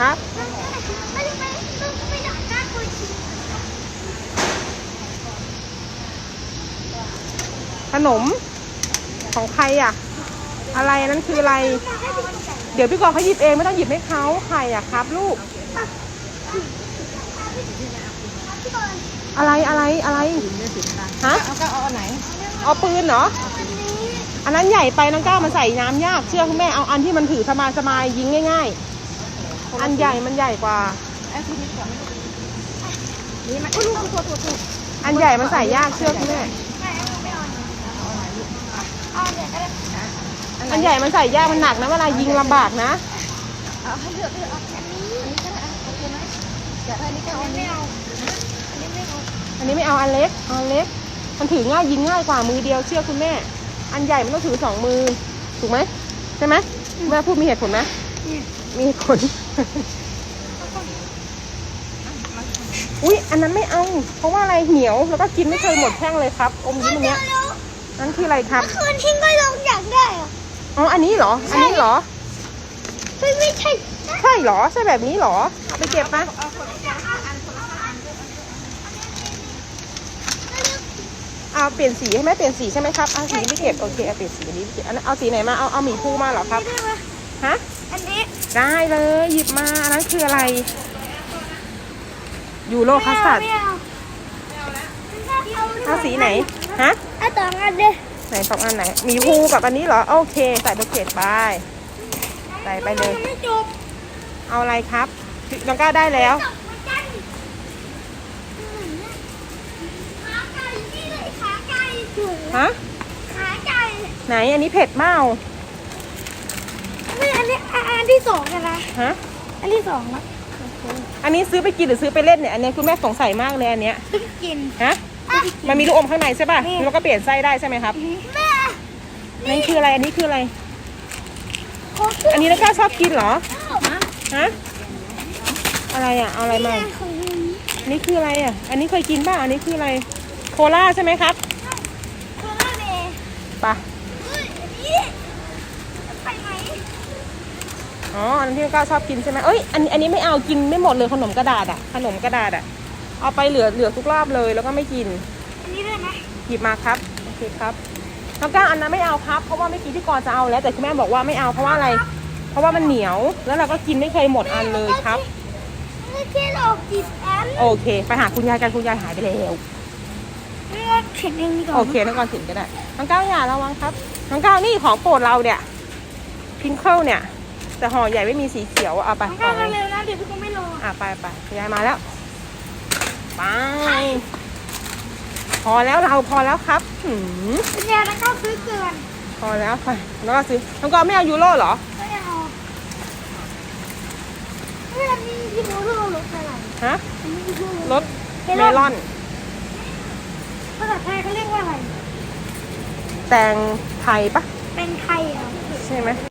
ครับขนมของใครอะ อะไรนนั้นคืออะไร เดี๋ยวพี่กรณ์เขาหยิบเองไม่ต้องหยิบให้เขาใครอะครับ ลูก อะไรอะไรอะไรฮะเอาก็เอาไหน เอาปืนเหรออันนี้อันนั้นใหญ่ไปน้องก้าวมันใส่น้ำยากเชื่อคุณแม่เอาอันที่มันถือสบายสบายยิงง่าย ๆ อันใหญ่มันใหญ่กว่าไอ้ที่นี่ก่อนนี่มันอุ้ยลูกตัวตัวตัวอันใหญ่มันใส่ยากเชื่อคุณแม่ไม่ไม่เอาเอาเนี่ยก็ได้อันใหญ่มันใส่ยากมันหนักนะเวลายิงลำบากนะเอาให้เลือกเลือกเอาอันนี้อันนี้ก็ได้โอเคไหมเดี๋ยวอันนี้ก็เอาอันไม่นี้เอาอันนี้ไม่เอาอันนี้ไม่เอาอันเล็กเอาอันเล็ก มันถือง่ายยิงง่ายกว่ามือเดียวเชื่อคุณแม่ อันใหญ่มันต้องถือสองมือ ถูกไหมใช่ไหมแม่พูดมีเหตุผลไหม มีเหตุผล อุ๊ย อันนั้นไม่เอา เพราะว่าอะไรเหนียว แล้วก็กินไม่เคยหมดแท่งเลยครับ อมยิ้มอันเนี้ยเร็วนั่นคืออะไรครับเมื่อคืนทิ้งก็ลงอยากได้อะอ๋อ อันนี้เหรอ อันนี้เหรอ ไม่ไม่ใช่ ใช่เหรอ ใช่แบบนี้เหรอ เอาไปเก็บปะเอาเปลี่ยนสีให้ไหมเปลี่ยนสีใช่ไหมครับเอาสีนี้ไปเก็บโอเคเอาเปลี่ยนสีนี้ไปเก็บอันนั้นเอาสีไหนมาเอาเอาหมีภูมาเหรอครับได้ไหมฮะอันนี้ ได้เลยหยิบมาอันนั้นคืออะไร ยูโรคัสตาร์ดไม่เอาเอาสีไหน ฮะเอาสองอันเลยไหนสองอันไหนหมีภูกับอันนี้เหรอ โอเค ใส่ไปเก็บไป ใส่ไปเลย ไม่จบเอาอะไรครับน้องก้าวได้แล้วจบเหมือนกันขาไก่นี่เลยขาไก่ฮะ ขาไก่ ไหนอันนี้เผ็ดเมาไม่อั นนี้อันอันที่สองกันนะฮะ อันที่สองแล้วอันนี้ซื้อไปกินหรือซื้อไปเล่นเนี่ย อันนี้คุณแม่สงสัยมากเลยอันเนี้ย ซื้อกินฮะมันมีลูกอมข้างในใช่ป่ะแล้วก็เปลี่ยนไส้ได้ใช่ไหมครับแม่อันนี้คืออะไร อันนี้คืออะไรขอซื้ออันนี้น้องก้าวชอบกินเหรอฮะฮะ อะไรอะ เอาอะไรมา ของอันนี้คืออะไรอะ อันนี้เคยกินป่ะ อันนี้คืออะไร โคลาใช่ไหมครับ โคลาเบย์ไปะ เฮ้ยอันนี้ไปไหม อ๋ออันที่น้องก้าวชอบกินใช่ไหมเอ้ยอันนี้อันนี้ไม่เอากินไม่หมดเลยขนมกระดาษอะ ขนมกระดาษอะ เอาไปเหลือเหลือทุกรอบเลยแล้วก็ไม่กิน อันนี้ได้ไหมหยิบมาครับโอเคครับน้องก้าวอันนั้นไม่เอาครับ เพราะว่าเมื่อกี้พี่กรณ์จะเอาแล้ว แต่คุณแม่บอกว่าไม่เอาเพราะว่าอะไร เพราะว่ามันเหนียวแล้วเราก็กินไม่เคยหมดอันเลยครับ ไม่ใช่หรอกจิตอันโอเค ไปหาคุณยายกันคุณยายหายไปแล้วไม่ว่าเข็นเองดีกว่าโอเคน้องกรณ์ถึงก็ได้น้องก้าวอย่าระวังครับน้องก้าวนี่ของโปรดเราเนี่ยพิงเคิลเนี่ย แต่ห่อใหญ่ไม่มีสีเขียวเอาไปมันห่ก็อหนึ่งเร็วนะเดี๋ยวพี่ก็ไม่รออะไปไปคุณยายมาแล้วไปพอแล้วเราพอแล้วครับหืมคุณยายแล้วก็ซื้อเกินพอแล้วไปแล้วก็ซื้อน้องกรณ์ไม่เอายูโรเหรอไม่เอาเฮ้ยอันนี้ที่โมโหรถอะไรฮะอันนี้ที่โมโหรสเมลอนภาษาไทยเขาเรียกว่าอะไร แตงไทยปะเป็นไทยเหรอใช่ไหม